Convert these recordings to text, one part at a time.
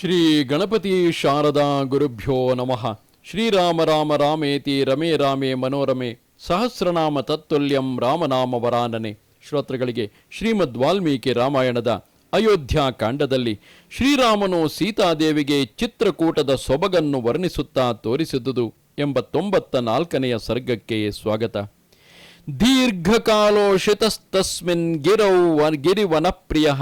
ಶ್ರೀ ಗಣಪತಿ ಶಾರದಾ ಗುರುಭ್ಯೋ ನಮಃ. ಶ್ರೀರಾಮ ರಾಮ ರಾಮೇತಿ ರಮೇ ರಾಮೇ ಮನೋರಮೆ. ಸಹಸ್ರನಾಮ ತತ್ತುಲ್ಯಂ ರಾಮನಾಮ ವರಾನನೆ. ಶ್ರೋತೃಗಳಿಗೆ ಶ್ರೀಮದ್ ವಾಲ್ಮೀಕಿ ರಾಮಾಯಣದ ಅಯೋಧ್ಯ ಕಾಂಡದಲ್ಲಿ ಶ್ರೀರಾಮನು ಸೀತಾದೇವಿಗೆ ಚಿತ್ರಕೂಟದ ಸೊಬಗನ್ನು ವರ್ಣಿಸುತ್ತಾ ತೋರಿಸಿದುದು ಎಂಬತ್ತೊಂಬತ್ತ ನಾಲ್ಕನೆಯ ಸರ್ಗಕ್ಕೆ ಸ್ವಾಗತ. ದೀರ್ಘಕಾಲೋಷಿತಸ್ತಸ್ಮಿನ್ ಗಿರೌ ಗಿರಿವನಪ್ರಿಯ.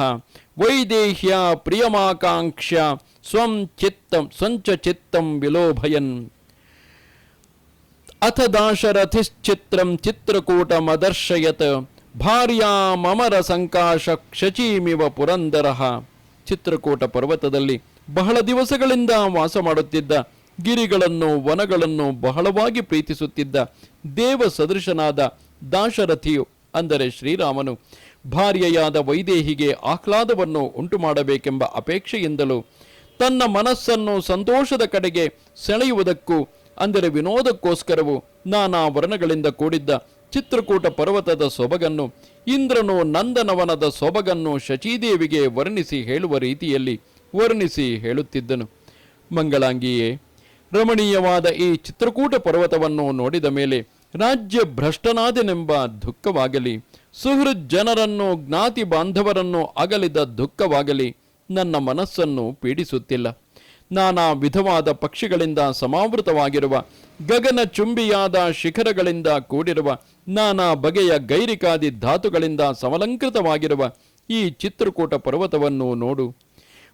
ವೈದೇಹ್ಯ ಪ್ರಿಯಮಾಕಾಂಕ್ಷ್ಯ ಸ್ವಂ ಚಿತ್ತಂ ಸ್ವಂಚ ಚಿತ್ತಂ ವಿಲೋಭಯನ್. ಅಥ ದಾಶರಥಿಶ್ಚಿತ್ರಂ ಚಿತ್ರಕೂಟಮದರ್ಶಯತ್ ಭಾರ್ಯಾಮರ ಸಂಕಾಶ ಶಚೀಮಿವ ಪುರಂದರ. ಚಿತ್ರಕೂಟ ಪರ್ವತದಲ್ಲಿ ಬಹಳ ದಿವಸಗಳಿಂದ ವಾಸ ಮಾಡುತ್ತಿದ್ದ, ಗಿರಿಗಳನ್ನು, ವನಗಳನ್ನು ಬಹಳವಾಗಿ ಪ್ರೀತಿಸುತ್ತಿದ್ದ ದೇವ ಸದೃಶನಾದ ದಾಶರಥಿಯು ಅಂದರೆ ಶ್ರೀರಾಮನು ಭಾರ್ಯೆಯಾದ ವೈದೇಹಿಗೆ ಆಹ್ಲಾದವನ್ನು ಉಂಟು ಮಾಡಬೇಕೆಂಬ ಅಪೇಕ್ಷೆಯಿಂದಲೂ ತನ್ನ ಮನಸ್ಸನ್ನು ಸಂತೋಷದ ಕಡೆಗೆ ಸೆಳೆಯುವುದಕ್ಕೂ ಅಂದರೆ ವಿನೋದಕ್ಕೋಸ್ಕರವು ನಾನಾ ವರ್ಣಗಳಿಂದ ಕೂಡಿದ್ದ ಚಿತ್ರಕೂಟ ಪರ್ವತದ ಸೊಬಗನ್ನು, ಇಂದ್ರನು ನಂದನವನದ ಸೊಬಗನ್ನು ಶಚೀದೇವಿಗೆ ವರ್ಣಿಸಿ ಹೇಳುವ ರೀತಿಯಲ್ಲಿ ವರ್ಣಿಸಿ ಹೇಳುತ್ತಿದ್ದನು. ಮಂಗಳಾಂಗಿಯೇ, ರಮಣೀಯವಾದ ಈ ಚಿತ್ರಕೂಟ ಪರ್ವತವನ್ನು ನೋಡಿದ ಮೇಲೆ ರಾಜ್ಯ ಭ್ರಷ್ಟನಾದನೆಂಬ ದುಃಖವಾಗಲಿ ಸುಹೃದ್ ಜನರನ್ನು ಜ್ಞಾತಿ ಬಾಂಧವರನ್ನು ಅಗಲಿದ ದುಃಖವಾಗಲಿ ನನ್ನ ಮನಸ್ಸನ್ನು ಪೀಡಿಸುತ್ತಿಲ್ಲ. ನಾನಾ ವಿಧವಾದ ಪಕ್ಷಿಗಳಿಂದ ಸಮಾವೃತವಾಗಿರುವ, ಗಗನ ಚುಂಬಿಯಾದ ಶಿಖರಗಳಿಂದ ಕೂಡಿರುವ, ನಾನಾ ಬಗೆಯ ಗೈರಿಕಾದಿ ಧಾತುಗಳಿಂದ ಸಮಲಂಕೃತವಾಗಿರುವ ಈ ಚಿತ್ರಕೂಟ ಪರ್ವತವನ್ನು ನೋಡು.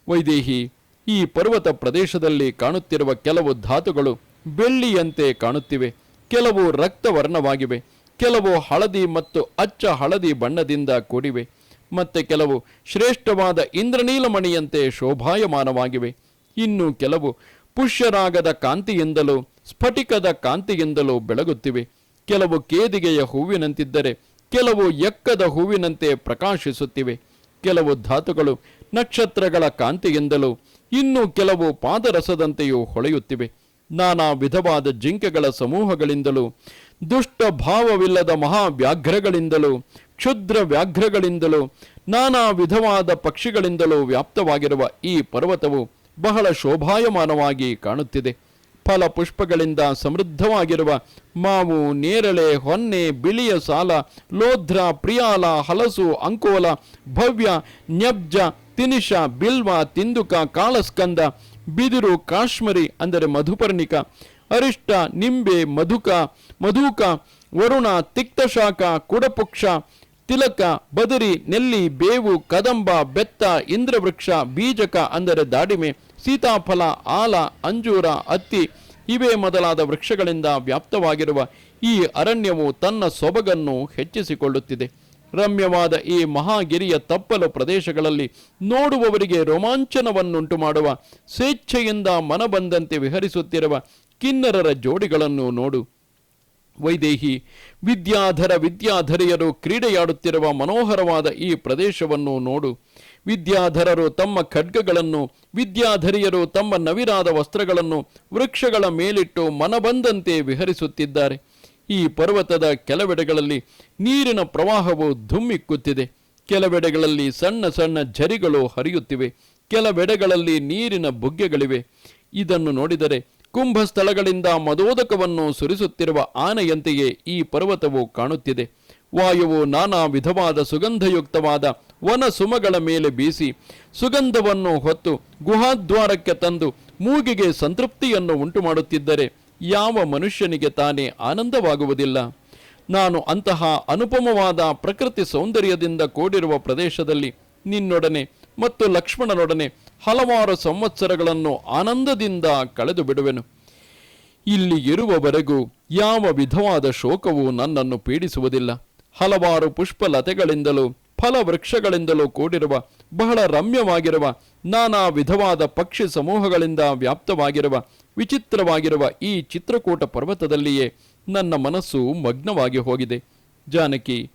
ವೈದೇಹಿ, ಈ ಪರ್ವತ ಪ್ರದೇಶದಲ್ಲಿ ಕಾಣುತ್ತಿರುವ ಕೆಲವು ಧಾತುಗಳು ಬೆಳ್ಳಿಯಂತೆ ಕಾಣುತ್ತಿವೆ. ಕೆಲವು ರಕ್ತವರ್ಣವಾಗಿವೆ. ಕೆಲವು ಹಳದಿ ಮತ್ತು ಅಚ್ಚ ಹಳದಿ ಬಣ್ಣದಿಂದ ಕೂಡಿವೆ. ಮತ್ತೆ ಕೆಲವು ಶ್ರೇಷ್ಠವಾದ ಇಂದ್ರನೀಲಮಣಿಯಂತೆ ಶೋಭಾಯಮಾನವಾಗಿವೆ. ಇನ್ನು ಕೆಲವು ಪುಷ್ಯರಾಗದ ಕಾಂತಿಯಿಂದಲೂ ಸ್ಫಟಿಕದ ಕಾಂತಿಯಿಂದಲೂ ಬೆಳಗುತ್ತಿವೆ. ಕೆಲವು ಕೇದಿಗೆಯ ಹೂವಿನಂತಿದ್ದರೆ ಕೆಲವು ಎಕ್ಕದ ಹೂವಿನಂತೆ ಪ್ರಕಾಶಿಸುತ್ತಿವೆ. ಕೆಲವು ಧಾತುಗಳು ನಕ್ಷತ್ರಗಳ ಕಾಂತಿಯಿಂದಲೂ ಇನ್ನು ಕೆಲವು ಪಾದರಸದಂತೆಯೂ ಹೊಳೆಯುತ್ತಿವೆ. ನಾನಾ ವಿಧವಾದ ಜಿಂಕೆಗಳ ಸಮೂಹಗಳಿಂದಲೂ, ದುಷ್ಟ ಭಾವವಿಲ್ಲದ ಮಹಾವ್ಯಾಘ್ರಗಳಿಂದಲೂ, ಕ್ಷುದ್ರ ವ್ಯಾಘ್ರಗಳಿಂದಲೂ, ನಾನಾ ವಿಧವಾದ ಪಕ್ಷಿಗಳಿಂದಲೂ ವ್ಯಾಪ್ತವಾಗಿರುವ ಈ ಪರ್ವತವು ಬಹಳ ಶೋಭಾಯಮಾನವಾಗಿ ಕಾಣುತ್ತಿದೆ. ಫಲ ಪುಷ್ಪಗಳಿಂದ ಸಮೃದ್ಧವಾಗಿರುವ ಮಾವು, ನೇರಳೆ, ಹೊನ್ನೆ, ಬಿಳಿಯ ಸಾಲ, ಲೋಧ್ರ, ಪ್ರಿಯಾಲ, ಹಲಸು, ಅಂಕೋಲ, ಭವ್ಯ, ನ್ಯಬ್ಜ, ತಿನಿಷ, ಬಿಲ್ವ, ತಿಂದುಕ, ಕಾಳಸ್ಕಂದ ಬಿದಿರು ಕಾಶ್ಮರಿ ಅಂದರೆ ಮಧುಪರ್ಣಿಕ, ಅರಿಷ್ಟ, ನಿಂಬೆ, ಮಧುಕ ಮಧುಕ, ವರುಣ ತಿಕ್ತಶಾಖ ಕುಡಪುಕ್ಷ, ತಿಲಕ, ಬದರಿ, ನೆಲ್ಲಿ, ಬೇವು, ಕದಂಬ, ಬೆತ್ತ, ಇಂದ್ರವೃಕ್ಷ, ಬೀಜಕ ಅಂದರೆ ದಾಡಿಮೆ, ಸೀತಾಫಲ, ಆಲ, ಅಂಜೂರ, ಅತ್ತಿ ಇವೇ ಮೊದಲಾದ ವೃಕ್ಷಗಳಿಂದ ವ್ಯಾಪ್ತವಾಗಿರುವ ಈ ಅರಣ್ಯವು ತನ್ನ ಸೊಬಗನ್ನು ಹೆಚ್ಚಿಸಿಕೊಳ್ಳುತ್ತಿದೆ. ರಮ್ಯವಾದ ಈ ಮಹಾಗಿರಿಯ ತಪ್ಪಲು ಪ್ರದೇಶಗಳಲ್ಲಿ ನೋಡುವವರಿಗೆ ರೋಮಾಂಚನವನ್ನುಂಟು ಮಾಡುವ ಸ್ವೇಚ್ಛೆಯಿಂದ ಮನಬಂದಂತೆ ವಿಹರಿಸುತ್ತಿರುವ ಕಿನ್ನರರ ಜೋಡಿಗಳನ್ನು ನೋಡು. ವೈದೇಹಿ, ವಿದ್ಯಾಧರ ವಿದ್ಯಾಧರಿಯರು ಕ್ರೀಡೆಯಾಡುತ್ತಿರುವ ಮನೋಹರವಾದ ಈ ಪ್ರದೇಶವನ್ನು ನೋಡು. ವಿದ್ಯಾಧರರು ತಮ್ಮ ಖಡ್ಗಗಳನ್ನು, ವಿದ್ಯಾಧರಿಯರು ತಮ್ಮ ನವಿರಾದ ವಸ್ತ್ರಗಳನ್ನು ವೃಕ್ಷಗಳ ಮೇಲಿಟ್ಟು ಮನಬಂದಂತೆ ವಿಹರಿಸುತ್ತಿದ್ದಾರೆ. ಈ ಪರ್ವತದ ಕೆಲವೆಡೆಗಳಲ್ಲಿ ನೀರಿನ ಪ್ರವಾಹವು ಧುಮ್ಮಿಕ್ಕುತ್ತಿದೆ. ಕೆಲವೆಡೆಗಳಲ್ಲಿ ಸಣ್ಣ ಸಣ್ಣ ಝರಿಗಳು ಹರಿಯುತ್ತಿವೆ. ಕೆಲವೆಡೆಗಳಲ್ಲಿ ನೀರಿನ ಬುಗ್ಗೆಗಳಿವೆ. ಇದನ್ನು ನೋಡಿದರೆ ಕುಂಭಸ್ಥಳಗಳಿಂದ ಮದೋದಕವನ್ನು ಸುರಿಸುತ್ತಿರುವ ಆನೆಯಂತೆಯೇ ಈ ಪರ್ವತವು ಕಾಣುತ್ತಿದೆ. ವಾಯುವು ನಾನಾ ವಿಧವಾದ ಸುಗಂಧಯುಕ್ತವಾದ ವನ ಸುಮಗಳ ಮೇಲೆ ಬೀಸಿ ಸುಗಂಧವನ್ನು ಹೊತ್ತು ಗುಹಾದ್ವಾರಕ್ಕೆ ತಂದು ಮೂಗಿಗೆ ಸಂತೃಪ್ತಿಯನ್ನು ಉಂಟು ಮಾಡುತ್ತಿದ್ದರೆ ಯಾವ ಮನುಷ್ಯನಿಗೆ ತಾನೇ ಆನಂದವಾಗುವುದಿಲ್ಲ. ನಾನು ಅಂತಹ ಅನುಪಮವಾದ ಪ್ರಕೃತಿ ಸೌಂದರ್ಯದಿಂದ ಕೂಡಿರುವ ಪ್ರದೇಶದಲ್ಲಿ ನಿನ್ನೊಡನೆ ಮತ್ತು ಲಕ್ಷ್ಮಣನೊಡನೆ ಹಲವಾರು ಸಂವತ್ಸರಗಳನ್ನು ಆನಂದದಿಂದ ಕಳೆದು ಬಿಡುವೆನು. ಇಲ್ಲಿ ಇರುವವರೆಗೂ ಯಾವ ವಿಧವಾದ ಶೋಕವು ನನ್ನನ್ನು ಪೀಡಿಸುವುದಿಲ್ಲ. ಹಲವಾರು ಪುಷ್ಪಲತೆಗಳಿಂದಲೂ, ಫಲವೃಕ್ಷಗಳಿಂದಲೂ ಕೂಡಿರುವ, ಬಹಳ ರಮ್ಯವಾಗಿರುವ, ನಾನಾ ವಿಧವಾದ ಪಕ್ಷಿ ಸಮೂಹಗಳಿಂದ ವ್ಯಾಪ್ತವಾಗಿರುವ ವಿಚಿತ್ರವಾಗಿರುವ ಈ ಚಿತ್ರಕೂಟ ಪರ್ವತದಲ್ಲಿಯೇ ನನ್ನ ಮನಸ್ಸು ಮಗ್ನವಾಗಿ ಹೋಗಿದೆ. ಜಾನಕಿ,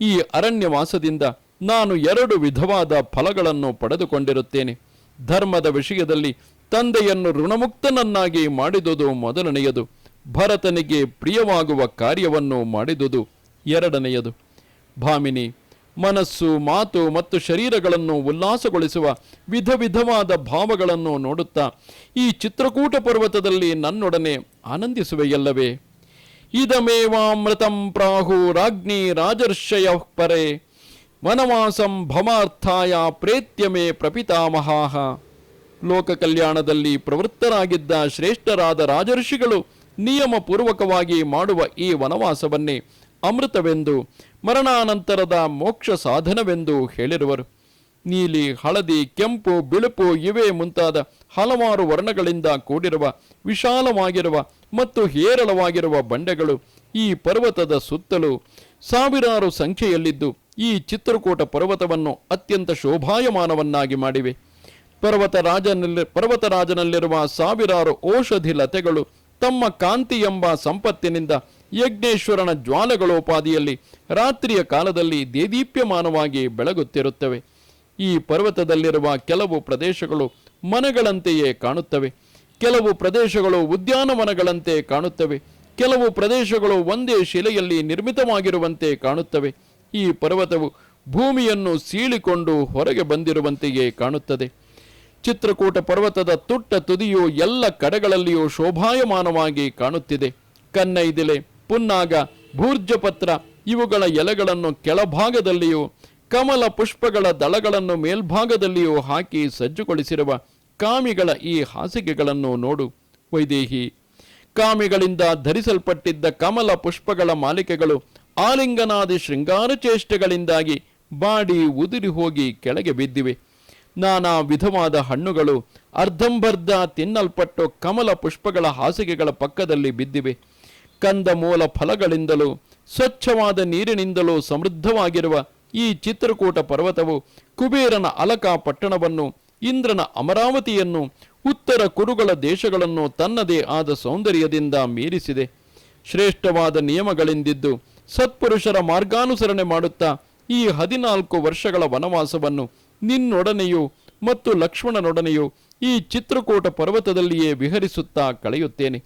ಈ ಅರಣ್ಯವಾಸದಿಂದ ನಾನು ಎರಡು ವಿಧವಾದ ಫಲಗಳನ್ನು ಪಡೆದುಕೊಂಡಿರುತ್ತೇನೆ. ಧರ್ಮದ ವಿಷಯದಲ್ಲಿ ತಂದೆಯನ್ನು ಋಣಮುಕ್ತನನ್ನಾಗಿ ಮಾಡಿದುದು ಮೊದಲನೆಯದು. ಭರತನಿಗೆ ಪ್ರಿಯವಾಗುವ ಕಾರ್ಯವನ್ನು ಮಾಡಿದುದು ಎರಡನೆಯದು. ಭಾಮಿನಿ ಮನಸ್ಸು, ಮಾತು ಮತ್ತು ಶರೀರಗಳನ್ನು ಉಲ್ಲಾಸಗೊಳಿಸುವ ವಿಧ ವಿಧವಾದ ಭಾವಗಳನ್ನು ನೋಡುತ್ತಾ ಈ ಚಿತ್ರಕೂಟ ಪರ್ವತದಲ್ಲಿ ನನ್ನೊಡನೆ ಆನಂದಿಸುವೆಯಲ್ಲವೇ? ಇದಮೇವಾಮೃತಂ ಪ್ರಾಹು ರಾಜ್ಞಿ ರಾಜರ್ಷಯ ಪರೆ, ವನವಾಸಂ ಭಮಾರ್ಥಾಯ ಪ್ರೇತ್ಯಮೇ ಪ್ರಪಿತಾಮಹಾಹ ಲೋಕ ಕಲ್ಯಾಣದಲ್ಲಿ ಪ್ರವೃತ್ತರಾಗಿದ್ದ ಶ್ರೇಷ್ಠರಾದ ರಾಜರ್ಷಿಗಳು ನಿಯಮಪೂರ್ವಕವಾಗಿ ಮಾಡುವ ಈ ವನವಾಸವನ್ನೇ ಅಮೃತವೆಂದು, ಮರಣಾನಂತರದ ಮೋಕ್ಷ ಸಾಧನವೆಂದು ಹೇಳಿರುವರು. ನೀಲಿ, ಹಳದಿ, ಕೆಂಪು, ಬಿಳುಪು ಇವೆ ಮುಂತಾದ ಹಲವಾರು ವರ್ಣಗಳಿಂದ ಕೂಡಿರುವ, ವಿಶಾಲವಾಗಿರುವ ಮತ್ತು ಹೇರಳವಾಗಿರುವ ಬಂಡೆಗಳು ಈ ಪರ್ವತದ ಸುತ್ತಲೂ ಸಾವಿರಾರು ಸಂಖ್ಯೆಯಲ್ಲಿದ್ದು, ಈ ಚಿತ್ರಕೂಟ ಪರ್ವತವನ್ನು ಅತ್ಯಂತ ಶೋಭಾಯಮಾನವನ್ನಾಗಿ ಮಾಡಿವೆ. ಪರ್ವತರಾಜನಲ್ಲಿ ಪರ್ವತರಾಜನಲ್ಲಿರುವ ಸಾವಿರಾರು ಔಷಧಿ ಲತೆಗಳು ತಮ್ಮ ಕಾಂತಿ ಎಂಬ ಸಂಪತ್ತಿನಿಂದ ಯಜ್ಞೇಶ್ವರನ ಜ್ವಾಲೆಗಳೋಪಾದಿಯಲ್ಲಿ ರಾತ್ರಿಯ ಕಾಲದಲ್ಲಿ ದೇದೀಪ್ಯಮಾನವಾಗಿ ಬೆಳಗುತ್ತಿರುತ್ತವೆ. ಈ ಪರ್ವತದಲ್ಲಿರುವ ಕೆಲವು ಪ್ರದೇಶಗಳು ಮನೆಗಳಂತೆಯೇ ಕಾಣುತ್ತವೆ. ಕೆಲವು ಪ್ರದೇಶಗಳು ಉದ್ಯಾನವನಗಳಂತೆ ಕಾಣುತ್ತವೆ. ಕೆಲವು ಪ್ರದೇಶಗಳು ಒಂದೇ ಶಿಲೆಯಲ್ಲಿ ನಿರ್ಮಿತವಾಗಿರುವಂತೆ ಕಾಣುತ್ತವೆ. ಈ ಪರ್ವತವು ಭೂಮಿಯನ್ನು ಸೀಳಿಕೊಂಡು ಹೊರಗೆ ಬಂದಿರುವಂತೆಯೇ ಕಾಣುತ್ತದೆ. ಚಿತ್ರಕೂಟ ಪರ್ವತದ ತುಟ್ಟ ತುದಿಯು ಎಲ್ಲ ಕಡೆಗಳಲ್ಲಿಯೂ ಶೋಭಾಯಮಾನವಾಗಿ ಕಾಣುತ್ತಿದೆ. ಕನ್ನೈದಿಲೆ ಪುನ್ನಾಗ ಭೂರ್ಜಪತ್ರ ಇವುಗಳ ಎಲೆಗಳನ್ನು ಕೆಳಭಾಗದಲ್ಲಿಯೂ, ಕಮಲ ಪುಷ್ಪಗಳ ದಳಗಳನ್ನು ಮೇಲ್ಭಾಗದಲ್ಲಿಯೂ ಹಾಕಿ ಸಜ್ಜುಗೊಳಿಸಿರುವ ಕಾಮಿಗಳ ಈ ಹಾಸಿಗೆಗಳನ್ನು ನೋಡು, ವೈದೇಹಿ. ಕಾಮಿಗಳಿಂದ ಧರಿಸಲ್ಪಟ್ಟಿದ್ದ ಕಮಲ ಪುಷ್ಪಗಳ ಮಾಲಿಕೆಗಳು ಆಲಿಂಗನಾದಿ ಶೃಂಗಾರ ಚೇಷ್ಟೆಗಳಿಂದಾಗಿ ಬಾಡಿ ಉದುರಿ ಹೋಗಿ ಕೆಳಗೆ ಬಿದ್ದಿವೆ. ನಾನಾ ವಿಧವಾದ ಹಣ್ಣುಗಳು ಅರ್ಧಂಬರ್ಧ ತಿನ್ನಲ್ಪಟ್ಟು ಕಮಲ ಪುಷ್ಪಗಳ ಹಾಸಿಗೆಗಳ ಪಕ್ಕದಲ್ಲಿ ಬಿದ್ದಿವೆ. ಕಂದ ಮೂಲ ಫಲಗಳಿಂದಲೂ, ಸ್ವಚ್ಛವಾದ ನೀರಿನಿಂದಲೂ ಸಮೃದ್ಧವಾಗಿರುವ ಈ ಚಿತ್ರಕೂಟ ಪರ್ವತವು ಕುಬೇರನ ಅಲಕ ಪಟ್ಟಣವನ್ನು, ಇಂದ್ರನ ಅಮರಾವತಿಯನ್ನು, ಉತ್ತರ ಕುರುಗಳ ದೇಶಗಳನ್ನು ತನ್ನದೇ ಆದ ಸೌಂದರ್ಯದಿಂದ ಮೀರಿಸಿದೆ. ಶ್ರೇಷ್ಠವಾದ ನಿಯಮಗಳಿಂದಿದ್ದು, ಸತ್ಪುರುಷರ ಮಾರ್ಗಾನುಸರಣೆ ಮಾಡುತ್ತಾ ಈ ಹದಿನಾಲ್ಕು ವರ್ಷಗಳ ವನವಾಸವನ್ನು ನಿನ್ನೊಡನೆಯೂ ಮತ್ತು ಲಕ್ಷ್ಮಣನೊಡನೆಯೂ ಈ ಚಿತ್ರಕೂಟ ಪರ್ವತದಲ್ಲಿಯೇ ವಿಹರಿಸುತ್ತಾ ಕಳೆಯುತ್ತೇನೆ.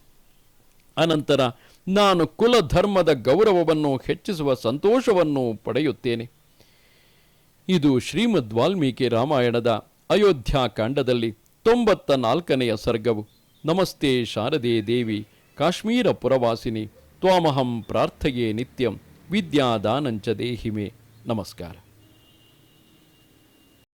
ಅನಂತರ ನಾನು ಕುಲ ಧರ್ಮದ ಗೌರವವನ್ನು ಹೆಚ್ಚಿಸುವ ಸಂತೋಷವನ್ನು ಪಡೆಯುತ್ತೇನೆ. ಇದು ಶ್ರೀಮದ್ ವಾಲ್ಮೀಕಿ ರಾಮಾಯಣದ ಅಯೋಧ್ಯಾಕಾಂಡದಲ್ಲಿ ತೊಂಬತ್ತ ನಾಲ್ಕನೆಯ ಸರ್ಗವು. ನಮಸ್ತೆ ಶಾರದೆ ದೇವಿ, ಕಾಶ್ಮೀರ ಪುರವಾಸಿನಿ, ತ್ವಾಮಹಂ ಪ್ರಾರ್ಥಯೇ ನಿತ್ಯಂ, ವಿದ್ಯಾದಾನಂಚ ದೇಹಿಮೆ. ನಮಸ್ಕಾರ.